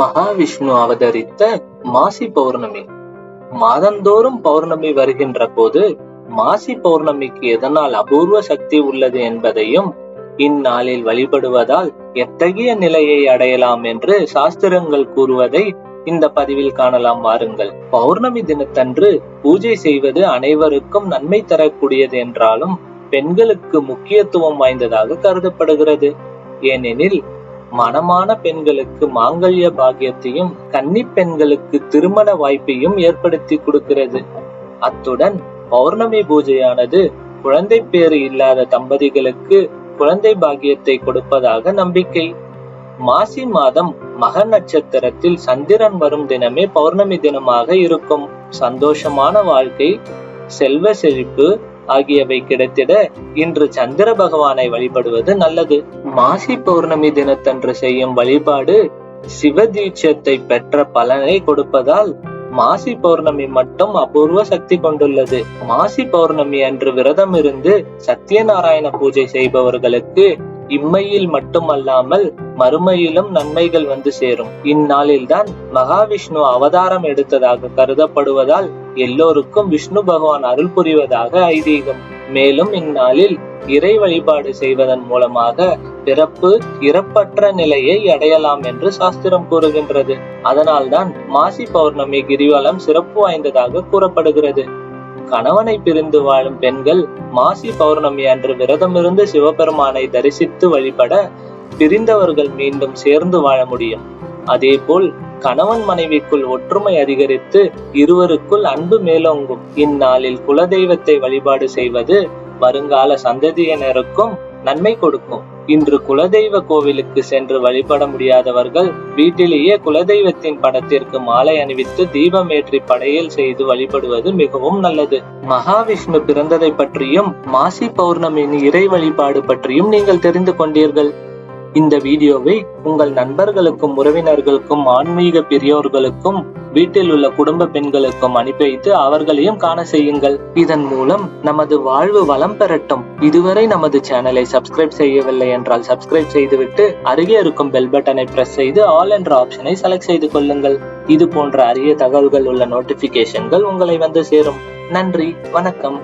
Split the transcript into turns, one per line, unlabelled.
மகாவிஷ்ணு அவதரித்த மாசி பௌர்ணமி மாதந்தோறும் பௌர்ணமி வருகின்ற போது மாசி பௌர்ணமிக்கு எதனால் அபூர்வ சக்தி உள்ளது என்பதையும் இந்நாளில் வழிபடுவதால் எத்தகைய நிலையை அடையலாம் என்று சாஸ்திரங்கள் கூறுவதை இந்த பதிவில் காணலாம் வாருங்கள் பௌர்ணமி தினத்தன்று பூஜை செய்வது அனைவருக்கும் நன்மை தரக்கூடியது என்றாலும் பெண்களுக்கு முக்கியத்துவம் வாய்ந்ததாக கருதப்படுகிறது ஏனெனில் மனமான பெண்களுக்கு மாங்கல்ய பாகியத்தையும் கன்னி பெண்களுக்கு திருமண வாய்ப்பையும் ஏற்படுத்தி கொடுக்கிறது அத்துடன் பௌர்ணமி பூஜையானது குழந்தை பேறு இல்லாத தம்பதிகளுக்கு குழந்தை பாகியத்தை கொடுப்பதாக நம்பிக்கை மாசி மாதம் மக நட்சத்திரத்தில் சந்திரன் வரும் தினமே பௌர்ணமி தினமாக இருக்கும் சந்தோஷமான வாழ்க்கை செல்வ செழிப்பு ஆகியவை கிடைத்திட இன்று சந்திர பகவானை வழிபடுவது நல்லது மாசி பௌர்ணமி தினத்தன்று செய்யும் வழிபாடு சிவதீட்சத்தை பெற்ற பலனை கொடுப்பதால் மாசி பௌர்ணமி மட்டும் அபூர்வ சக்தி கொண்டுள்ளது மாசி பௌர்ணமி அன்று விரதம் இருந்து சத்யநாராயண பூஜை செய்பவர்களுக்கு இம்மையில் மட்டுமல்லாமல் மறுமையிலும் நன்மைகள் வந்து சேரும் இந்நாளில்தான் மகாவிஷ்ணு அவதாரம் எடுத்ததாக கருதப்படுவதால் எல்லோருக்கும் விஷ்ணு பகவான் அருள் புரிவதாக ஐதீகம் மேலும் இந்நாளில் இறை வழிபாடு செய்வதன் மூலமாக பிறப்பு இறப்பற்ற நிலையை அடையலாம் என்று சாஸ்திரம் கூறுகின்றது அதனால்தான் மாசி பௌர்ணமி கிரிவலம் சிறப்பு வாய்ந்ததாக கூறப்படுகிறது கணவனை பிரிந்து வாழும் பெண்கள் மாசி பௌர்ணமி அன்று விரதமிருந்து சிவபெருமானை தரிசித்து வழிபட பிரிந்தவர்கள் மீண்டும் சேர்ந்து வாழ முடியும் அதேபோல் கணவன் மனைவிக்குள் ஒற்றுமை அதிகரித்து இருவருக்குள் அன்பு மேலோங்கும் இந்நாளில் குலதெய்வத்தை வழிபாடு செய்வது வருங்கால சந்ததியினருக்கும் நன்மை கொடுக்கும் இன்று குலதெய்வ கோவிலுக்கு சென்று வழிபட முடியாதவர்கள் வீட்டிலேயே குலதெய்வத்தின் படத்திற்கு மாலை அணிவித்து தீபம் ஏற்றி படையல் செய்து வழிபடுவது மிகவும் நல்லது மகாவிஷ்ணு பிறந்ததை பற்றியும் மாசி பௌர்ணமியின் இறை வழிபாடு பற்றியும் நீங்கள் தெரிந்து கொண்டீர்கள் இந்த வீடியோவை உங்கள் நண்பர்களுக்கும் உறவினர்களுக்கும் ஆன்மீக பெரியோர்களுக்கும் வீட்டில் உள்ள குடும்ப பெண்களுக்கும் அனுப்பி வைத்து அவர்களையும் காண செய்யுங்கள் இதன் மூலம் நமது வாழ்வு வளம் பெறட்டும் இதுவரை நமது சேனலை சப்ஸ்கிரைப் செய்யவில்லை என்றால் சப்ஸ்கிரைப் செய்துவிட்டு அருகே இருக்கும் பெல் பட்டனை பிரஸ் செய்து ஆல் என்ற ஆப்ஷனை செலக்ட் செய்து கொள்ளுங்கள் இது போன்ற அரிய தகவல்கள் உள்ள நோட்டிபிகேஷன்கள் உங்களை வந்து சேரும் நன்றி வணக்கம்